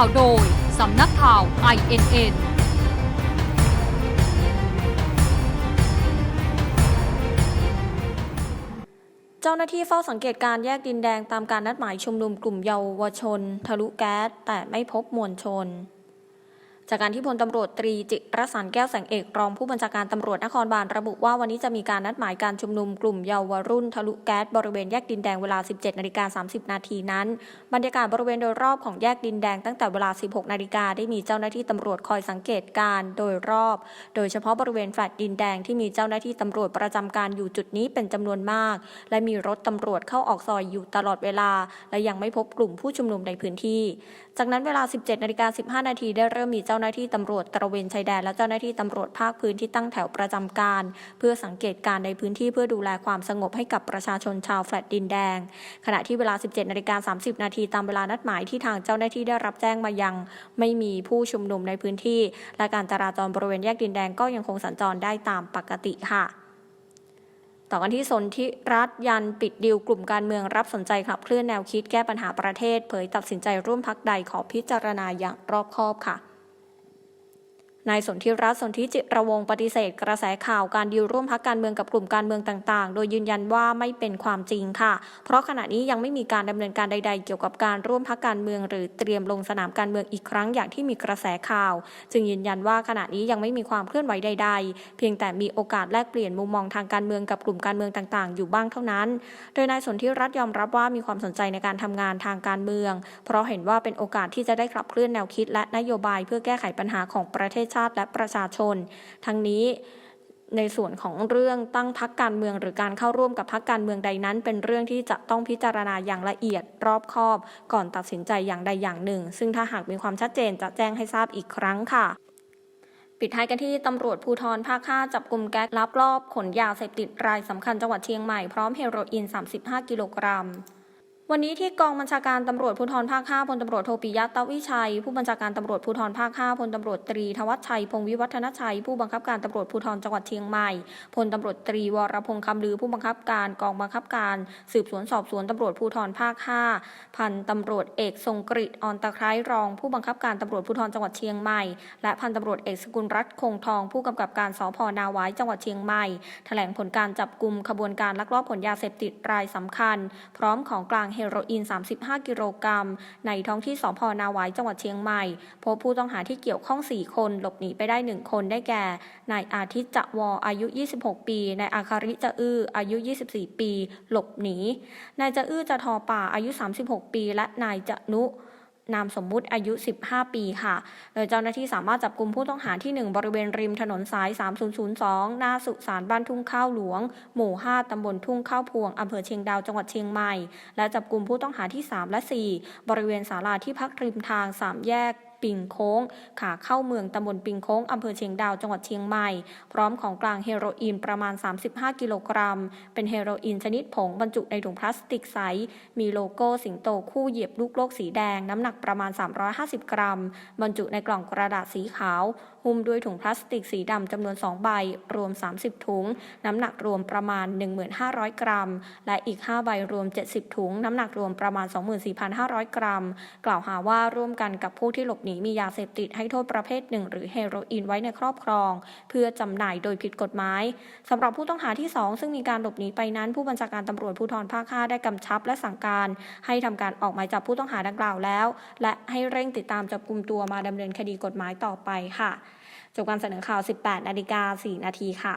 ข่าวโดย สำนักข่าว INN เจ้าหน้าที่เฝ้าสังเกตการแยกดินแดงตามการนัดหมายชุมนุมกลุ่มเยาวชน ทะลุแก๊สแต่ไม่พบมวลชน จากการที่พลตำรวจตรีจิรสันแก้วแสงเอกรองผู้บัญชาการตำรวจนครบาลระบุว่าวันนี้จะมีการนัดหมายการชุมนุมกลุ่มเยาวรุ่นทะลุแก๊สบริเวณแยกดินแดงเวลา 17นาฬิกา30 นาทีนั้น บรรยากาศบริเวณโดยรอบของแยกดินแดงตั้งแต่เวลา 16นาฬิกาได้มีเจ้าหน้าที่ตำรวจคอยสังเกตการณ์โดยรอบ โดยเฉพาะบริเวณแฟลตดินแดงที่มีเจ้าหน้าที่ตำรวจประจำการอยู่จุดนี้เป็นจำนวนมาก และมีรถตำรวจเข้าออกซอยอยู่ตลอดเวลา และยังไม่พบกลุ่มผู้ชุมนุมในพื้นที่ จากนั้นเวลา 17นาฬิกา15นาทีได้เริ่มมีเจ้าาหน้าที่ตำรวจตระเวนชายแดน และเจ้าหน้าที่ตำรวจภาคพื้นที่ตั้งแถวประจำการ เพื่อสังเกตการณ์ในพื้นที่เพื่อดูแลความสงบให้กับประชาชนชาวแฟลตดินแดง ขณะที่เวลา 17นาฬิกา30 นาทีตามเวลานัดหมายที่ทางเจ้าหน้าที่ได้รับแจ้งมายัง ไม่มีผู้ชุมนุมในพื้นที่ และการจราจรบริเวณแยกดินแดงก็ยังคงสัญจรได้ตามปกติค่ะต่อกันที่สนธิรัฐยันปิดดิวกลุ่มการเมืองรับสนใจขับเคลื่อนแนวคิดแก้ปัญหาประเทศ เผยตัดสินใจร่วมพักใดขอพิจารณาอย่างรอบคอบค่ะ นายสนธิรัตน์สนธิจิระวงปฏิเสธกระแสข่าวการดิวร่วมพักการเมืองกับกลุ่มการเมืองต่างๆ โดยยืนยันว่าไม่เป็นความจริงค่ะ เพราะขณะนี้ยังไม่มีการดำเนินการใด ๆ เกี่ยวกับการร่วมพักการเมือง หรือเตรียมลงสนามการเมืองอีกครั้งอย่างที่มีกระแสข่าว จึงยืนยันว่าขณะนี้ยังไม่มีความเคลื่อนไหวใด ๆ เพียงแต่มีโอกาสแลกเปลี่ยนมุมมองทางการเมืองกับกลุ่มการเมืองต่างๆ อยู่บ้างเท่านั้น โดยนายสนธิรัตน์ยอมรับว่ามีความสนใจในการทำงานทางการเมือง เพราะเห็นว่าเป็นโอกาสที่จะได้ขับเคลื่อนแนวคิดและนโยบายเพื่อแก้ไขปัญหาของประเทศาติและประชาชน ทั้งนี้ในส่วนของเรื่องตั้งพักการเมืองหรือการเข้าร่วมกับพักการเมืองใดนั้น เป็นเรื่องที่จะต้องพิจารณาอย่างละเอียดรอบคอบ ก่อนตัดสินใจอย่างใดอย่างหนึ่ง ซึ่งถ้าหากมีความชัดเจนจะแจ้งให้ทราบอีกครั้งค่ะ ปิดท้ายกันที่ตำรวจภูธรภาค 5 จับกลุ่มแก๊งลักลอบ ขนยาเสพติดรายสำคัญจังหวัดเชียงใหม่พร้อมเฮโรอีน 35 กิโลกรัม วันนี้ที่กองบัญชาการตำรวจภูธรภาค 5 พลตำรวจโทปิยะตะวิชัย ผู้บัญชาการตำรวจภูธรภาค 5 พลตำรวจตรีทวัชชัย พงวิวัฒนชัย ผู้บังคับการตำรวจภูธรจังหวัดเชียงใหม่ พลตำรวจตรีวรพงษ์คำลือ ผู้บังคับการกองบังคับการ สืบสวนสอบสวนตำรวจภูธรภาค 5 พันตำรวจเอกทรงกฤษออนตะไคร้รอง ผู้บังคับการตำรวจภูธรจังหวัดเชียงใหม่ และพันตำรวจเอกสกุลรัตน์คงทอง ผู้กำกับการสพนาวายจังหวัดเชียงใหม่ แถลงผลการจับกลุ่มขบวนการลักลอบขนยาเสพติดรายสำคัญ พร้อมของกลางเฮโรอีน 35 กิโลกรัม ในท้องที่สพนาหวายจังหวัดเชียงใหม่ พบผู้ต้องหาที่เกี่ยวข้อง 4 คน หลบหนีไปได้ 1 คนได้แก่ นายอาทิตย์จะวออายุ 26 ปี นายอาคาริจะอื้ออายุ 24 ปี หลบหนี นายจะอื้อจะทอป่าอายุ 36 ปี และนายจะนุ นามสมมุติอายุ 15 ปีค่ะ โดยเจ้าหน้าที่สามารถจับกลุ่มผู้ต้องหาที่ 1 บริเวณริมถนนสาย 3002 หน้าสุสานบ้านทุ่งข้าวหลวง หมู่ 5 ตำบลทุ่งข้าวพวง อำเภอเชียงดาว จังหวัดเชียงใหม่ และจับกลุ่มผู้ต้องหาที่ 3 และ 4 บริเวณศาลาที่พักริมทาง 3 แยก ปิงโค้ง ขาเข้าเมืองตำบลปิงโค้งอำเภอเชียงดาวจังหวัดเชียงใหม่ พร้อมของกลางเฮโรอีนประมาณ 35 กิโลกรัม เป็นเฮโรอีนชนิดผงบรรจุในถุงพลาสติกใส มีโลโก้สิงโตคู่เหยียบลูกโลกสีแดง น้ำหนักประมาณ 350 กรัม บรรจุในกล่องกระดาษสีขาว หุ้มด้วยถุงพลาสติกสีดำจำนวน 2 ใบ รวม 30 ถุง น้ำหนักรวมประมาณ 1500 กรัม และอีก 5 ใบรวม 70 ถุง น้ำหนักรวมประมาณ 24,500 กรัม กล่าวหาว่าร่วมกันกับผู้ที่หลบหนีมียาเสพติดให้โทษประเภทหนึ่งหรือเฮโรอีนไว้ในครอบครอง เพื่อจำหน่ายโดยผิดกฎหมายสำหรับผู้ต้องหาที่ 2 ซึ่งมีการหลบหนีไปนั้น ผู้บัญชาการตำรวจภูธรภาค5ได้กำชับและสั่งการ ให้ทำการออกหมายจับผู้ต้องหาดังกล่าวแล้ว และให้เร่งติดตามจับกลุ่มตัวมาดำเนินคดีกฎหมายต่อไปค่ะจบการเสนอข่าว 18 นาฬิกา 4 นาทีค่ะ